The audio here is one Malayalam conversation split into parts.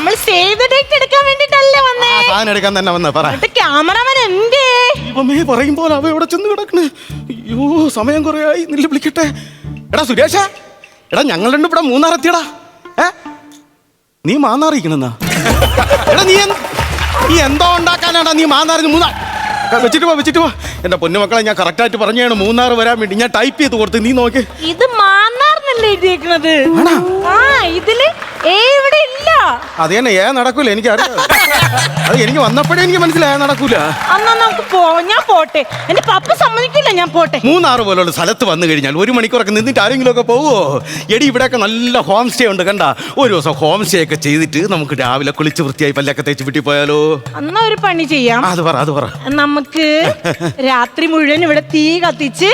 നമ്മൾ സേവ് ദ ഡേറ്റ് എടുക്കാൻ വേണ്ടിട്ടല്ലേ വന്നേ. ആ സാധനം എടുക്കാൻ തന്നെ വന്ന പറ. എന്നിട്ട് ക്യാമറമാൻ എന്തേ? പറയും പറയുമ്പോൾ അവ ഇവിടെ ചെന്ന് കിടക്കണ്? അയ്യോ സമയം കുറേ ആയി നില്ല വിളിക്കട്ടെ. എടാ സുരേഷ. എടാ ഞങ്ങൾ രണ്ടും ഇവിടെ മൂന്നാറെത്തിയടാ. ഏ? നീ മാന്നാറിയിക്കണെന്നാ എടാ നീ എന്ത്- നീ എന്തോ ഉണ്ടാക്കാനാടാ നീ മാന്നാറിന് മൂന്നാർ എടാ, വെച്ചിട്ട് പോ വെച്ചിട്ട് പോ. എന്റെ പൊന്നുമക്കളെ ഞാൻ കറക്റ്റായിട്ട് പറഞ്ഞാണ് മൂന്നാർ വരാൻ വേണ്ടി ഞാൻ ടൈപ്പ് ചെയ്ത് കൊടുത്ത്. നീ നോക്ക്. ഇത് മാന്നാർന്നല്ലേ എഴുതിയേക്കണത് ആ ഇതിൽ ഇവിടെ ഇല്ല. അത് തന്നെ ഏ നടക്കൂല എനിക്ക് അറിയാം അത് എനിക്ക് വന്നപ്പോഴേ എനിക്ക് മനസ്സിലായ നടക്കൂല. അന്നാ നമുക്ക് പോ ഞാൻ പോട്ടെ. എന്റെ പപ്പ സമ്മതിക്കില്ല ഞാൻ പോട്ടെ. മൂന്നാറ് പോലുള്ള സ്ഥലത്ത് വന്നു കഴിഞ്ഞാൽ ഒരു മണിക്കൂറൊക്കെ നിന്നിട്ട് ആരെങ്കിലും ഒക്കെ പോവോ? എടി ഇവിടെയൊക്കെ നല്ല ഹോം സ്റ്റേ ഉണ്ട് കണ്ട? ഒരു ദിവസം ഹോം സ്റ്റേ ഒക്കെ ചെയ്തിട്ട് നമുക്ക് രാവിലെ കുളിച്ച് വൃത്തിയായി പല്ലൊക്കെ തേച്ച് വീട്ടിൽ പോയാലോ? അന്നാ ഒരു പണി ചെയ്യാം. അത് പറ അത് പറ. നമുക്ക് രാത്രി മുഴുവൻ ഇവിടെ തീ കത്തിച്ച്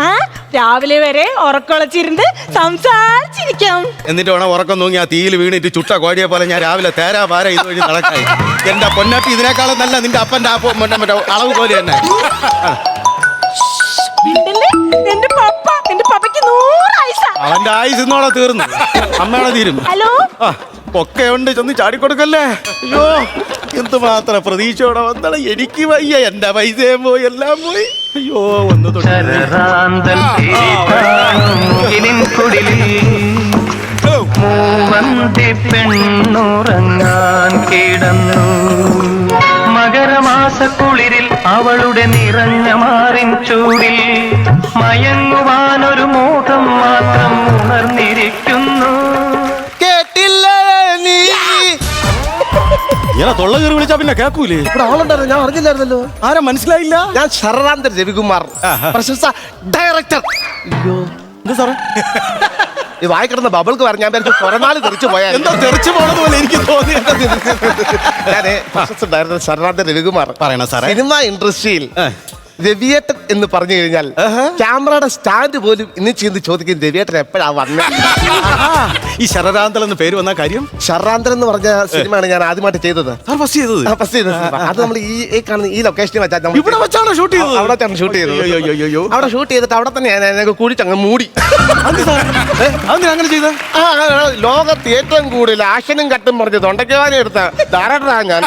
ആ. രാവിലെ വരെ ഉറക്കൊളച്ചിരുന്ന് സംസാരിച്ചിരിക്കാം. എന്നിട്ട് വേണം ഉറക്കം തൂങ്ങി ആ തീയിൽ വീണിട്ട് ചുട്ട കോഴിയെ പോലെ ഞാൻ രാവിലെ തേരാ പാര ഇത് വഴി നടക്കായി. എന്റെ പൊന്നാട്ടി ഇതിനേക്കാളും നല്ല നിന്റെ അപ്പന്റെ മറ്റേ മറ്റേ അളവ് പോലെ തന്നെ. അവന്റെ ആയുസ് ഇന്നോടെ തീർന്നു. അമ്മയുടെ തീരും. ഹലോ? ഒക്കെ ഉണ്ട്. ചെന്ന് ചാടിക്കൊടുക്കല്ലേ? അയ്യോ എന്തുമാത്രം പ്രതീക്ഷയോടെ വന്നട. എനിക്ക് വയ്യ. എന്റെ പൈസയും പോയി എല്ലാം പോയി. അയ്യോ ഒന്ന് തൊട്ട്. മൂവന്തി പെണ്ണുറങ്ങാൻ കിടന്നു. മകരമാസ കുളിരിൽ അവളുടെ നിറഞ്ഞ മാറിൻ ചൂടിൽ മയങ്ങുവാനൊരു മോഹം മാത്രം ഉണർന്നിരിക്കുന്നു. കേട്ടില്ല നീ? ഇങ്ങനെ തൊള്ള കയറി വിളിച്ചാ പിന്നെ കേക്കൂലേ? ഇവിടെ ആളുണ്ടായിരുന്നു ഞാൻ അറിഞ്ഞില്ലായിരുന്നല്ലോ. ആരാ മനസ്സിലായില്ല? ഞാൻ ശരണാന്തർ രവികുമാർ. പ്രശസ്ത ഡയറക്ടർ. അയ്യോ എന്താ സാറേ? ഈ വായി കിടന്ന ബബിൾക്ക് വരാൻ ഞാൻ കൊറനാൾ തെറിച്ചു പോയാൽ എന്താ തെറിച്ചു പോണത് പോലെ എനിക്ക് തോന്നി. ഞാനേ പ്രശസ്ത ഡയറക്ടർ ശരറാന്തൻ രവികുമാർ പറയണ സാറേ? സിനിമ ഇൻഡസ്ട്രിയിൽ. രവിയേട്ടൻ എന്ന് പറഞ്ഞു കഴിഞ്ഞാൽ ക്യാമറയുടെ സ്റ്റാൻഡ് പോലും ഇന്ന് ചെയ്ത് ചോദിക്കും രവിയേട്ടൻ എപ്പോഴാ വന്നത് ഈ ശരരാന്തൽ എന്ന് പേര് വന്ന കാര്യം? ശരരാന്തൽ എന്ന് പറഞ്ഞ സിനിമയാണ് ഞാൻ ആദ്യമായിട്ട് ചെയ്തത്. ഫസ്റ്റ് ചെയ്തത്? ഫസ്റ്റ് ചെയ്തത് അത് നമ്മൾ ഈ ഈ കാണുന്ന ഈ ലൊക്കേഷനിൽ വെച്ചാൽ ഇവിടെ വെച്ചാണ് ഷൂട്ട് ചെയ്തത്? അവിടെ വെച്ചാണ് ഷൂട്ട് ചെയ്തത്. അവിടെ ഷൂട്ട് ചെയ്തിട്ട് അവിടെ തന്നെ ഞാൻ കൂടിച്ചങ്ങ് മൂടി. അങ്ങനെ ചെയ്ത? ലോകത്ത് ഏറ്റവും കൂടുതൽ ആക്ഷനും കട്ടും പറഞ്ഞ് തൊണ്ടയ്ക്കുവാനും എടുത്ത ഡയറക്ടറാണ് ഞാൻ.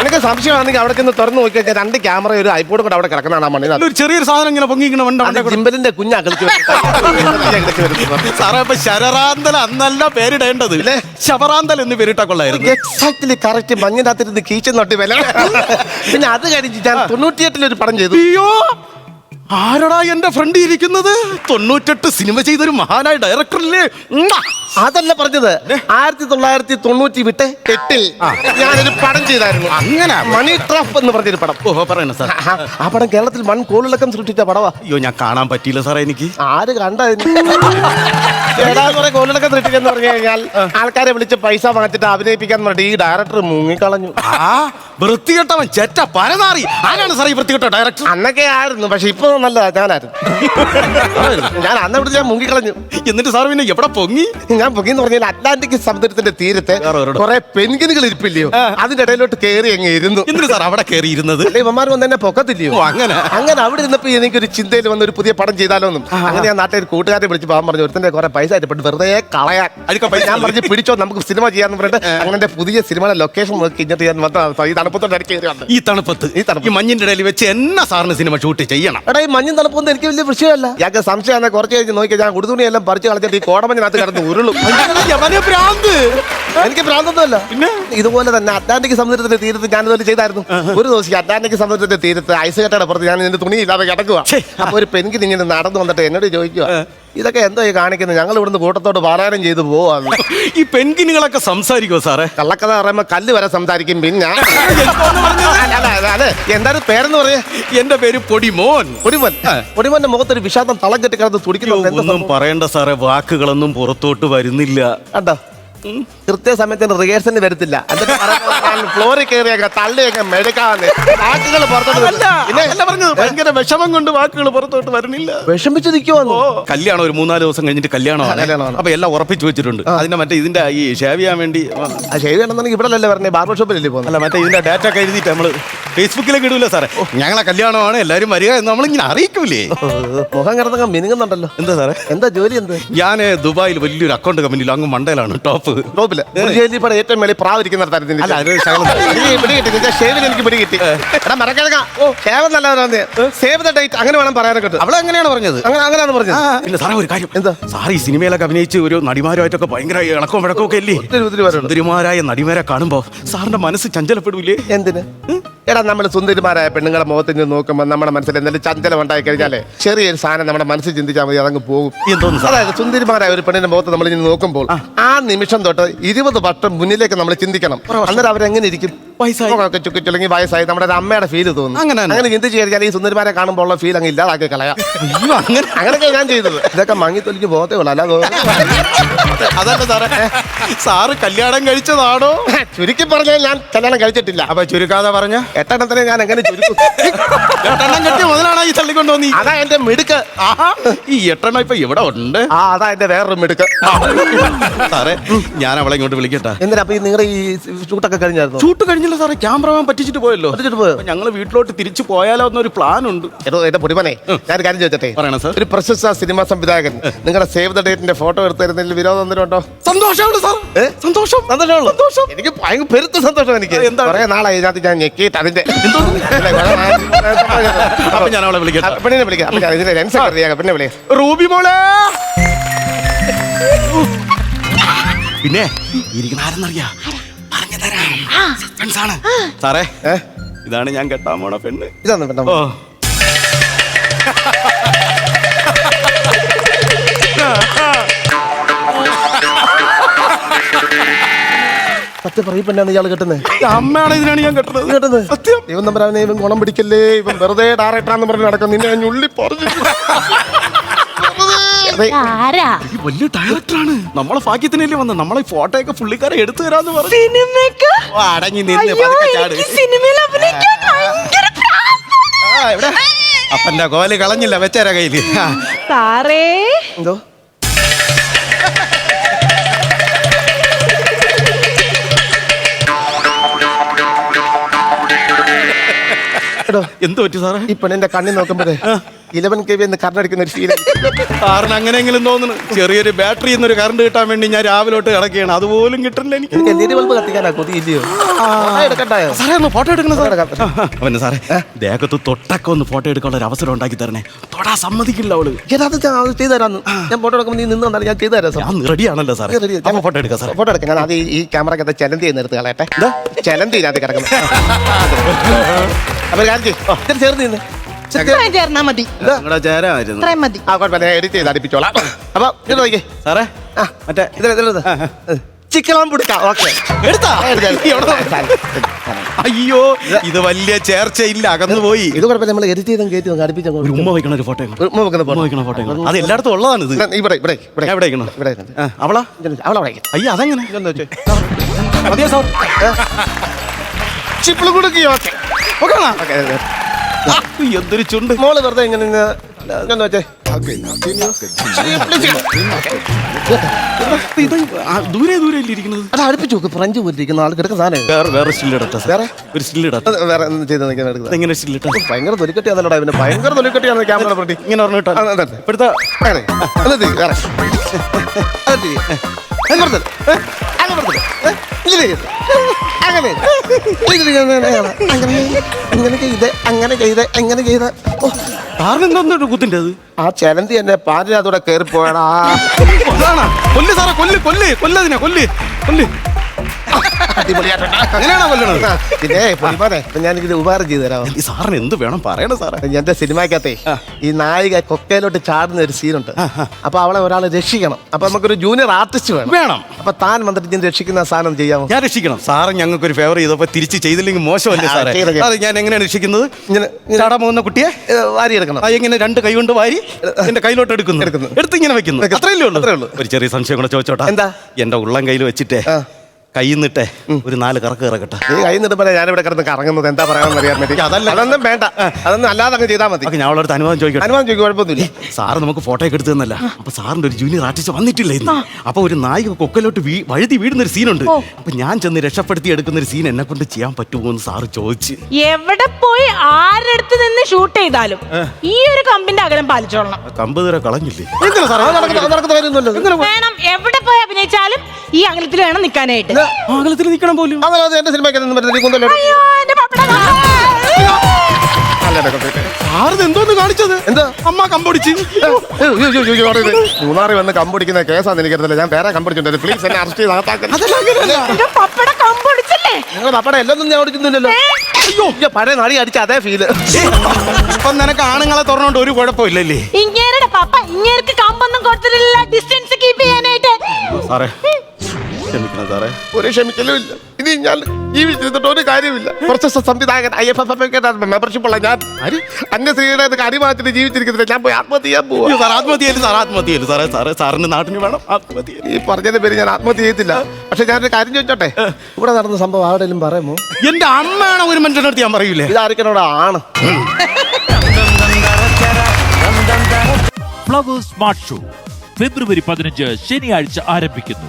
എനിക്ക് സംശയമാണെങ്കിൽ അവിടെ ചെന്ന് തുറന്നു നോക്കി കഴിഞ്ഞാൽ രണ്ട് ക്യാമറ ഒരു ഐപോഡ് കൂടെ അവിടെ കിടക്കുന്നതാണ് ആ മണ്ണിൽ ഒരു ചെറിയൊരു സാധനം ഇങ്ങനെ പൊങ്ങിക്കണ വണ്ട ജിമ്പലിന്റെ കുഞ്ഞാ കളിച്ചു സാറേ അപ്പൊ ശരറാന്തൽ അന്നല്ല പേരിടേണ്ടത്? ശബറാന്തൽ എന്ന് പേരിട്ട കൊള്ളായിരുന്നു. എക്സാക്ട്ലി കറക്റ്റ് മഞ്ഞിനകത്തിരുന്ന് കീച്ചു നട്ടി വില. പിന്നെ അത് കഴിഞ്ഞ് ഞാൻ തൊണ്ണൂറ്റിയെട്ടിൽ ഒരു പടം ചെയ്തു. അയ്യോ ആരടാ എന്റെ ഫ്രണ്ട് ഇരിക്കുന്നത്? തൊണ്ണൂറ്റെട്ട് സിനിമ ചെയ്തൊരു മഹാനായ ഡയറക്ടറല്ലേ ഉമ്മ. അതല്ല പറഞ്ഞത്. ആയിരത്തി തൊള്ളായിരത്തി തൊണ്ണൂറ്റി വിട്ട് എട്ടിൽ ഞാനൊരു പടം ചെയ്തായിരുന്നു. അങ്ങനെ? മണി ട്രഫ് എന്ന് പറഞ്ഞൊരു പടം. ഓഹോ പറയണ സാർ ആ, പടം കേരളത്തിൽ വൺ കോളിളക്കം സൃഷ്ടിച്ച പടവാ. അയ്യോ ഞാൻ കാണാൻ പറ്റിയില്ല സാറേ എനിക്ക്. ആര് കണ്ട കോളിളക്കം സൃഷ്ടിച്ചെന്ന് പറഞ്ഞു കഴിഞ്ഞാൽ ആൾക്കാരെ വിളിച്ച് പൈസ വാങ്ങിച്ചിട്ട് അഭിനയിപ്പിക്കാൻ പറഞ്ഞിട്ട് ഈ ഡയറക്ടർ മുങ്ങിക്കളഞ്ഞു. ആ വൃത്തികെട്ടവൻ ചെറ്റ പരനാറി. ആരാണ് സാർ ഈ വൃത്തികെട്ട ഡയറക്ടർ അന്നൊക്കെ ആയിരുന്നു പക്ഷെ ഇപ്പൊ നല്ല ഞാനായിരുന്നു. ഞാൻ അന്ന് ഇവിടെ ഞാൻ മുങ്ങിക്കളഞ്ഞു. എന്നിട്ട് സാർ പിന്നെ എവിടെ പൊങ്ങി? ഞാൻ പൊങ്ങിന്ന് പറഞ്ഞാൽ അറ്റ്ലാന്റിക് സമുദ്രത്തിന്റെ തീരത്ത്. കുറെ പെൻഗിനുകൾ ഇരിപ്പില്ലയോ? അതിന്റെ ഇടയിലോട്ട് കയറി അങ്ങ് ഇരുന്നു. സാർ അവിടെ കയറി ഇരുന്നത്? അല്ലെ ഇവന്മാർ വന്ന് എന്നെ പൊക്കത്തില്ലയോ? അങ്ങനെ. അങ്ങനെ അവിടെ ഇരുന്നപ്പോ എനിക്കൊരു ചിന്തയിൽ വന്ന ഒരു പുതിയ പടം ചെയ്താലോ എന്നും അങ്ങനെ ഞാൻ നാട്ടിൽ ഒരു കൂട്ടുകാരെ വിളിച്ച് പോകാൻ പറഞ്ഞു ഒരുത്തന്റെ കുറെ പൈസ ആയിട്ട് വെറുതെ കളയാൻ. ഞാൻ പറഞ്ഞു പിടിച്ചോ നമുക്ക് സിനിമ ചെയ്യാന്ന് പറഞ്ഞിട്ട് അങ്ങനെ പുതിയ സിനിമയുടെ ലൊക്കേഷൻ നോക്കി ഇങ്ങോട്ട് ഞാൻ വന്ന ഈ തണുപ്പത്തോടെ ഇടയ്ക്ക് കയറി വന്നത് ഈ തണുപ്പത്ത് ഈ തണുപ്പ് ഈ മഞ്ഞിന്റെ ഇടയിൽ വെച്ച് എന്നാ സാറിന് സിനിമ ഷൂട്ട് ചെയ്യണം? എടാ ഈ മഞ്ഞും തണുപ്പൊന്നും എനിക്ക് വലിയ വിഷയമല്ല. ഞങ്ങൾക്ക് സംശയം കുറച്ച് കഴിഞ്ഞ് നോക്കിയാൽ ഞാൻ ഉടുതുണിയെല്ലാം പറിച്ച് കളഞ്ഞിട്ട് ഈ കോടമഞ്ഞിനകത്ത് കിടന്ന് ഉരുളും. ഭ്രാന്ത്. എനിക്ക് ഭ്രാന്തൊന്നുമല്ല. പിന്നെ? ഇതുപോലെ തന്നെ അറ്റ്ലാന്റിക് സമുദ്രത്തിന്റെ തീരത്ത് ഞാൻ ഇതുപോലെ ചെയ്തായിരുന്നു ഒരു ദിവസം അറ്റ്ലാന്റിക് സമുദ്രത്തിന്റെ തീരത്ത് ഐസ് കെട്ടയുടെ പുറത്ത് ഞാൻ എന്റെ തുണി ഇല്ലാതെ കിടക്കുക അപ്പൊ ഒരു പെൻകിൻ ഇങ്ങനെ നടന്നു വന്നിട്ട് എന്നോട് ചോദിക്കുക ഇതൊക്കെ എന്തോ ഈ കാണിക്കുന്നത് ഞങ്ങൾ ഇവിടുന്ന് കൂട്ടത്തോട് പാരായണം ചെയ്തു പോവാന്ന്. ഈ പെൺകിനികളൊക്കെ സംസാരിക്കുമോ സാറേ? കള്ളക്കഥ പറയുമ്പോ കല്ല് വരെ സംസാരിക്കും പിന്നെ. എന്താണ് പേരെന്ന് പറയാ. എന്റെ പേര് പൊടിമോൻ. പൊടിമോൻ. പൊടിമോന്റെ മുഖത്തൊരു വിഷാദം തളം കെട്ടി കിടന്ന് തുടിക്കുന്നു. ഒന്നും പറയണ്ട സാറേ വാക്കുകളൊന്നും പുറത്തോട്ട് വരുന്നില്ല. കണ്ടോ? കൃത്യസമയത്തിന് റിഹേഴ്സലിന് വരത്തില്ല. എന്നിട്ട് പറയുന്നത് ഞാൻ ഫ്ലോറിൽ കയറിയൊക്കെ തള്ളിയൊക്കെ മെടുക്കാന്ന് വാക്കുകൾ പുറത്തോട്ട് പറഞ്ഞത് ഭയങ്കര വിഷമം കൊണ്ട് വാക്കുകൾ പുറത്തോട്ട് വരുന്നില്ല. വിഷമിച്ച് നിൽക്കുവാന്ന് കല്യാണം ഒരു മൂന്നാൽ ദിവസം കഴിഞ്ഞിട്ട് കല്യാണമാണ്. കല്യാണമാണ്. അപ്പൊ എല്ലാം ഉറപ്പിച്ചു വെച്ചിട്ടുണ്ട്. അതിന്റെ മറ്റേ ഇതിന്റെ ഈ ഷേവ് ചെയ്യാൻ വേണ്ടി ആ. ശരിയാണെന്നുണ്ടെങ്കിൽ ഇവിടെ അല്ലേ പറഞ്ഞേ ബാർബർ ഷോപ്പിലല്ലേ പോകുന്നത്? അല്ല മറ്റേ ഇതിന്റെ ഡാറ്റ ഒക്കെ എഴുതിയിട്ട് നമ്മൾ ഫേസ്ബുക്കിലേക്ക് ഇടൂല സാറേ. ഞങ്ങളെ കല്യാണമാണ് എല്ലാരും വരിക എന്ന് നമ്മളിങ്ങനെ അറിയിക്കൂലേ. മുഖം കിടന്നങ്ങ് മിനുങ്ങുന്നുണ്ടല്ലോ. എന്താ സാറേ? എന്താ ജോലി എന്ത്? ഞാൻ ദുബായിൽ വലിയൊരു അക്കൗണ്ട് കമ്പനിയിൽ അങ്ങ് മണ്ടയിലാണ് ടോപ്പ് ഏറ്റവും മേളിൽ അല്ല, അത് ശകലം ഷേവിൽ എനിക്ക് പിടി കിട്ടി. എടാ ഓ. ഷേവ് സേവ് ദ ഡേറ്റ് അങ്ങനെ വേണം പറയാനൊക്കെ കേട്ടോ അവളെ എങ്ങനെയാണ് പറഞ്ഞത്. അങ്ങനെ അങ്ങനെയാണ് പറഞ്ഞത്. ആ, പിന്നെ സാറേ ഒരു കാര്യം. എന്താ? ഈ സിനിമയിലൊക്കെ അഭിനയിച്ച് ഒരു നടിമാരുമായിട്ടൊക്കെ ഭയങ്കര ഇളക്കവും വിളക്കവും ഒക്കെ അല്ലേ സുന്ദരിമാരായ നടിമാരെ കാണുമ്പോ സാറിന്റെ മനസ്സ് ചഞ്ചലപ്പെടൂലേ? എന്തിന്? എടാ നമ്മൾ സുന്ദരിമാരായ പെണ്ണുങ്ങളെ മുഖത്ത് നിന്ന് നോക്കുമ്പോൾ നമ്മുടെ മനസ്സിൽ എന്തെങ്കിലും ചഞ്ചലം ഉണ്ടായി കഴിഞ്ഞാലേ ചെറിയൊരു സാധനം നമ്മുടെ മനസ്സിൽ ചിന്തിച്ചാൽ മതി അതങ്ങ് പോകും. അതായത് സുന്ദരിമാരായ ഒരു പെണ്ണിന്റെ മുഖത്ത് നമ്മൾ ഇനി നോക്കുമ്പോൾ ആ നിമിഷം തൊട്ട് ഇരുപത് വർഷം മുന്നിലേക്ക് നമ്മൾ ചിന്തിക്കണം. അന്നേരം അവരെങ്ങനെ ഇരിക്കും? വയസ്സായി. ചുക്കിച്ചുളങ്ങി വയസ്സായി. നമ്മുടെ ഒരു അമ്മയുടെ ഫീൽ തോന്നും. അങ്ങനെ അങ്ങനെ ചിന്തിച്ചു കഴിഞ്ഞാൽ ഈ സുന്ദരിമാരെ കാണുമ്പോൾ ഉള്ള ഫീൽ അങ്ങ് ഇല്ലാതാക്കി കളയാം. അങ്ങനെ. അങ്ങനെയൊക്കെ ഞാൻ ചെയ്തത്. ഇതൊക്കെ മങ്ങിത്തൊലിക്ക് ഉള്ളൂ. അല്ലാതെ അതല്ല സാറേ. സാറ് കല്യാണം കഴിച്ചതാണോ? ചുരുക്കി പറഞ്ഞാൽ ഞാൻ കല്യാണം കഴിച്ചിട്ടില്ല. അപ്പൊ ചുരുക്കാതെ പറഞ്ഞ? എട്ടെണ്ണത്തിനെ ഞാൻ എങ്ങനെ ചുരുക്കും. എട്ടെണ്ണം കെട്ടി മുതലാണോ ഈ തള്ളിക്കൊണ്ടു നീ അതാ എന്റെ മിടുക്ക്. ആഹാ, ഈ എട്ടെണ്ണം ഇപ്പൊ ഇവിടെ ഉണ്ട്? ആ അതാ എന്റെ വേറൊരു മിടുക്ക്. സാറേ ഞാൻ അവളെ ഇങ്ങോട്ട് വിളിക്കട്ടെ. എന്തിനാ അപ്പൊ നിങ്ങളുടെ ഈ ഷൂട്ടൊക്കെ കഴിഞ്ഞായിരുന്നു? ഷൂട്ട് കഴിഞ്ഞില്ല സാറേ ക്യാമറമാൻ പറ്റിച്ചിട്ട് പോയല്ലോ. പറ്റിച്ചിട്ട് പോയോ? ഞങ്ങൾ ഞങ്ങൾ വീട്ടിലോട്ട് തിരിച്ചു പോയാലോ എന്നൊരു പ്ലാൻ ഉണ്ട് എന്റെ പൊടിമനെ ഞാൻ കാര്യം ചോദിച്ചട്ടെ? പറയണം സാർ. ഒരു പ്രശസ്ത സിനിമാ സംവിധായകൻ നിങ്ങളുടെ സേവ് ദ ഡേറ്റിന്റെ ഫോട്ടോ എടുത്തിരുന്നതിൽ വിരോധം സന്തോഷമുണ്ട് സാർ. ഏ? സന്തോഷം. സന്തോഷം. എനിക്ക് ഭയങ്കര പെരുത്ത സന്തോഷം എനിക്ക്. എന്താണ്? കുറെ നാളായി ഇതിനകത്ത് ഞാൻ ഞെക്കിയിട്ട് അതിന്റെ ഇല്ല, കുറെ നാൾ- അപ്പൊ ഞാൻ അവളെ പെണ്ണിനെ വിളിക്കാം. അപ്പൊ ഞാൻ ഇതിന്റെ ലെൻസ് പിന്നെ വിളിക്കാം. റൂബി മോളെ. പിന്നെ ഇരിക്കുന്ന ആരെന്നറിയാ? പറഞ്ഞു തരാം. Suspense ആണ് സാറേ. ഏ? ഇതാണ് ഞാൻ കെട്ടാൻ പോണ പെണ്ണ്. ഇതാണ് പെണ്ണ ഓ. സത്യം പറയും പെണ്ണാണ് ഇയാൾ കിട്ടുന്നത് ഈ അമ്മയാണ് ഇതിനാണ് ഞാൻ കെട്ടുന്നത്. കേട്ടത് സത്യം. ഇവൻ നമ്പരാനെ ഇവൻ ഗുണം പിടിക്കല്ലേ? ഇവൻ വെറുതെ ഡയറക്ടറാന്ന് പറഞ്ഞ് നടക്കും നിന്നെ ഞാൻ ഉള്ളി പറഞ്ഞു അതെ ആരാ ഈ വലിയ ഡയറക്ടറാണ് നമ്മളെ ഭാഗ്യത്തിനല്ലേ വന്നത് നമ്മളെ ഫോട്ടോ ഒക്കെ പുള്ളിക്കാരെ എടുത്തു തരാന്ന് പറഞ്ഞു. അടങ്ങി നിന്ന്. അയ്യോ പതുക്കെ ചാട്. എനിക്ക് സിനിമയിൽ അഭിനയിക്കാൻ ഭയങ്കര പ്രാന്താണ്. ആ, എവിടെ? അപ്പന്റെ കോൽ കളഞ്ഞില്ല വെച്ചേരാ കയ്യിൽ. സാറേ. എന്തോ? എടോ എന്ത് പറ്റി സാറേ? ഈ പെണ്ണിന്റെ കണ്ണിൽ നോക്കുമ്പോഴേ ഇലവൻ കെ വി എന്ന് കണ്ണടിക്കുന്ന ഒരു ഫീൽ സാറിന് അങ്ങനെയെങ്കിലും തോന്നുന്നു. ചെറിയൊരു ബാറ്ററി എന്നൊരു കറണ്ട് കിട്ടാൻ വേണ്ടി ഞാൻ രാവിലെ തൊട്ട് കിടക്കുകയാണ്. അതുപോലും കിട്ടില്ല എനിക്ക്. എനിക്ക് എൽ ബൾബ് കത്തിക്കാനാ കൊതിയില്ലയോ എടുക്കട്ടായോ സാറേ ഒന്ന് ഫോട്ടോ എടുക്കണം സാറേ. അവന് സാറേ ദേഹത്ത് തൊട്ടൊക്കെ ഒന്ന് ഫോട്ടോ എടുക്കാനുള്ള ഒരു അവസരം ഉണ്ടാക്കി തരണേ. തൊടാ സമ്മതിക്കില്ല അവൾ. അത് ചെയ്തു തരാന്ന് ഞാൻ ഫോട്ടോ എടുക്കുമ്പോൾ നീ നിന്ന് ഞാൻ ചെയ്തു തരാം സാർ. ഞാൻ റെഡിയാണല്ലോ സാറേ. റെഡി. ഫോട്ടോ എടുക്കാം സാർ ഫോട്ടോ എടുക്കാം. ഞാൻ അത് ഈ- ക്യാമറക്കകത്ത് ചലന്തി എന്ന് എടുത്ത് കളയട്ടെ. ചലന്തി ഇതിനകത്ത് കിടക്കുന്നത് അപ്പൊ കാര്യം ചേർന്ന് നിന്ന്. ഇത്രയും ചേർന്നാ മതി. നിങ്ങളുടെ ചേരായിരുന്നു ഇത്രയും മതി. ആ കുഴപ്പമില്ല. എഡിറ്റ് ചെയ്ത് അടുപ്പിച്ചോളാം. അപ്പൊ ഇത് നോക്കിയേ സാറേ ആ മറ്റേ ചിക്കളം പിടിക്കാം. ഓക്കെ. എടുത്താ? അയ്യോ ഇത് വലിയ ചേർച്ചയില്ല അകന്നു പോയി. ഇത് കുഴപ്പമില്ല നമ്മൾ എഡിറ്റ് ചെയ്തും കയറ്റി അടുപ്പിച്ച് ഒരു ഉമ്മ വയ്ക്കണ ഒരു ഫോട്ടോ ഉമ്മ വെക്കുന്ന ഫോട്ടോ വയ്ക്കണ ഫോട്ടോ അത് എല്ലായിടത്തും ഉള്ളതാണ് ഇത്. ഇവിടെ ഇവിടെ ഇവിടെ. എവിടെ വയ്ക്കണം? ഇവിടെ അവളാ? വയ്ക്ക്. അയ്യോ അതെങ്ങനെ? സാർ? ചിപ്പിൾ കൊടുക്കുകയോ ഓക്കെ ഓക്കെ. എന്തൊരു ചുണ്ട്. മോൾ വെറുതെ ഇങ്ങനെ ഇതൊന്ന് വെച്ചേ. ഇത് ആ, ദൂരെ ദൂരെ അല്ലേ ഇരിക്കുന്നത്? അത് അടുപ്പിച്ച് നോക്ക് ഫ്രഞ്ച് പോലിരിക്കുന്ന ആൾ കിടക്കുന്ന സാധനം. വേറെ വേറെ സ്റ്റില്ലിടട്ടെ വേറെ? ഒരു സ്റ്റില്ലിടട്ടെ അത് വേറെ ഒന്നും ചെയ്ത് നിൽക്കാൻ എടുക്കുന്നത് എങ്ങനെ സ്റ്റില്ലിട്ട ഭയങ്കര തൊലിക്കട്ടിയാണല്ലോടാ ഇവന് ഭയങ്കര തൊലിക്കട്ടിയാണ് ക്യാമറ പ്രതി. ഇങ്ങനെ പറഞ്ഞു ആ, അതെ, അതെ. ഇപ്പോഴത്തെ അങ്ങനെ അത് വേറെ. അതെ? ഇങ്ങനെ ചെയ്ത്. അങ്ങനെ ഇങ്ങനെ, അങ്ങനെ, അങ്ങനെ ചെയ്ത് അങ്ങനെ ചെയ്ത് എങ്ങനെ ചെയ്ത്. ഓ, സാറിന് എന്താ കുത്തിന്റെ അത്? ആ ചെലന്തി എന്റെ പാലിനകത്തൂടെ കയറി പോയടാ കൊല്ല് സാറേ കൊല്ല് കൊല്ല് കൊല്ലതിനെ കൊല്ല് കൊല്ല്. അടിപൊളിയായിട്ടുണ്ട്. അങ്ങനെയാണോ കൊല്ലണത്? പിന്നെ ഉപകാരം ചെയ്തു തരാമോ? ഈ സാറിന് എന്ത് വേണം? പറയണ സാറേ. എന്റെ സിനിമക്കകത്തെ ഈ നായിക കൊക്കയിലോട്ട് ചാടുന്ന ഒരു സീനുണ്ട് അപ്പൊ അവളെ ഒരാളെ രക്ഷിക്കണം. അപ്പൊ നമുക്കൊരു ജൂനിയർ ആർട്ടിസ്റ്റ് വേണം. വേണം. അപ്പൊ താൻ വന്നിട്ട് ഞാൻ രക്ഷിക്കുന്ന സാധനം ചെയ്യാമോ? ഞാൻ രക്ഷിക്കണം. സാറ് ഞങ്ങൾക്ക് ഒരു ഫേവർ ചെയ്തപ്പോ തിരിച്ച് ചെയ്തില്ലെങ്കിൽ മോശമല്ലേ സാറേ. അത് ഞാൻ എങ്ങനെയാണ് രക്ഷിക്കുന്നത്? ഇങ്ങനെ ചാടാൻ പോകുന്ന കുട്ടിയെ? വാരി എടുക്കണം. എങ്ങനെ രണ്ട് കൈ കൊണ്ട് വാരി എന്റെ കയ്യിലോട്ട് എടുക്കുന്നു. എടുത്ത് ഇങ്ങനെ വെക്കുന്നു. അത്രയല്ലേ ഉള്ളൂ. ഒരു ചെറിയ സംശയം കൂടെ ചോദിച്ചോട്ടെ. എന്താ? എന്റെ ഉള്ളം കയ്യിൽ വെച്ചിട്ടേ. കയ്യിൽ നിന്നിട്ടെ ഒരു നാല് കറക്ക് ഇറക്കട്ടെ നീ കൈ ഞാൻ ഞാനിവിടെ കിടന്ന് കറങ്ങുന്നത് എന്താ പറയാൻ അറിയാൻ വേണ്ടി. അതല്ല. അതൊന്നും വേണ്ട. അതൊന്നും അല്ലാതെ അങ്ങ് ചെയ്താൽ മതി. ഓക്കെ ഞാൻ അവളടുത്ത് അനുവാദം ചോദിക്കട്ടെ? അനുവാദം ചോദിക്കും കുഴപ്പമൊന്നുമില്ല. സാറ് നമുക്ക് ഫോട്ടോ ഒക്കെ എടുത്തു തന്നല്ല. അപ്പൊ സാറിന്റെ ഒരു ജൂനിയർ ആർട്ടിസ്റ്റ് വന്നിട്ടില്ല ഇന്ന്. അപ്പൊ ഒരു നായിക കൊക്കലോട്ട് വീ വഴുതി വീഴുന്ന ഒരു സീനുണ്ട് അപ്പൊ ഞാൻ ചെന്ന് രക്ഷപ്പെടുത്തി എടുക്കുന്ന ഒരു സീൻ എന്നെ കൊണ്ട് ചെയ്യാൻ പറ്റുമോ എന്ന് സാറ് ചോദിച്ച്. എവിടെ പോയി ആരടുത്ത് നിന്ന് ഷൂട്ട് ചെയ്താലും ഈ ഒരു കമ്പിന്റെ അകലം പാലിച്ചോളണം. കമ്പ് തര കളഞ്ഞില്ലേ? എന്തിനാ സാറേ അത് നടക്കുന്ന- അത് നടക്കുന്ന കാര്യമൊന്നുമല്ല വേണം എവിടെ പോയി അഭിനയിച്ചാലും ഈ അകലത്തിൽ വേണം നിൽക്കാനായിട്ട്. അകലത്തിൽ നിൽക്കണം പോലും അങ്ങനെ അത് എന്റെ സിനിമയ്ക്ക് ഒന്നും പറ്റില്ല. നീ കുന്തല്ലോ അയ്യോ എന്റെ പപ്പട അല്ല, അല്ല, അല്ല. എന്തോന്ന് കാണിച്ചത് എന്താ? അമ്മ കമ്പൊടിച്ച് ഏ, അയ്യോ, അയ്യോ, അയ്യോ, അയ്യോ, അവിടെ ഇത് മൂന്നാറിൽ വന്ന് കമ്പടിക്കുന്ന കേസാന്ന് എനിക്കറിയില്ല ഞാൻ വേറെ കമ്പടിച്ചിട്ടുണ്ട് പ്ലീസ് എന്നെ അറസ്റ്റ് ചെയ്ത് പപ്പട എല്ലാം ഞാൻ ഓടിക്കുന്നില്ലല്ലോ അയ്യോ ഇയ്യോ, പഴയ നടി അടിച്ച അതേ ഫീൽ ഇപ്പൊ നിനക്ക് ആണുങ്ങളെ തുറന്നോണ്ട് ഒരു കുഴപ്പമില്ലല്ലേ ഇങ്ങേരുടെ പപ്പ ഇങ്ങേർക്ക് കമ്പൊന്നും കൊടുത്തിട്ടില്ല ഡിസ്റ്റൻസ് കീപ്പ് ചെയ്യാനായിട്ട് സാറേ ക്ഷമിക്കണം സാറേ. ഒരു ക്ഷമിക്കലും ഇല്ല. ഇനി ഞാൻ ജീവിച്ചിരുന്നിട്ട് ഒരു കാര്യമില്ല കുറച്ച് സംവിധായകൻ I F F F membership ഉള്ള ഞാൻ അന്യ സ്ത്രീയുടെ അടിമാറ്റിട്ട് ജീവിച്ചിരിക്കുന്നില്ല. ഞാൻ പോയി ആത്മഹത്യ ചെയ്യാൻ പോകും സാർ ആത്മഹത്യ ചെയ്യൽ സാർ ആത്മഹത്യ സാറേ സാറേ സാറിന് നാട്ടിന് വേണം ആത്മഹത്യ ഈ പറഞ്ഞതിന്റെ പേര് ഞാൻ ആത്മഹത്യ ചെയ്യത്തില്ല. പക്ഷെ ഞാനൊരു കാര്യം ചോദിച്ചോട്ടെ? ഇവിടെ നടന്ന സംഭവം ആരുടെയും പറയുമോ എന്റെ അമ്മയാണ് ഒരു മനുഷ്യന്റെ അടുത്ത് ഞാൻ പറയൂലേ? ഇതാരിക്കണോടെ ആണ്. ഫ്ലവേഴ്സ് സ്മാർട്ട് ഷോ ഫെബ്രുവരി പതിനഞ്ച് ശനിയാഴ്ച ആരംഭിക്കുന്നു.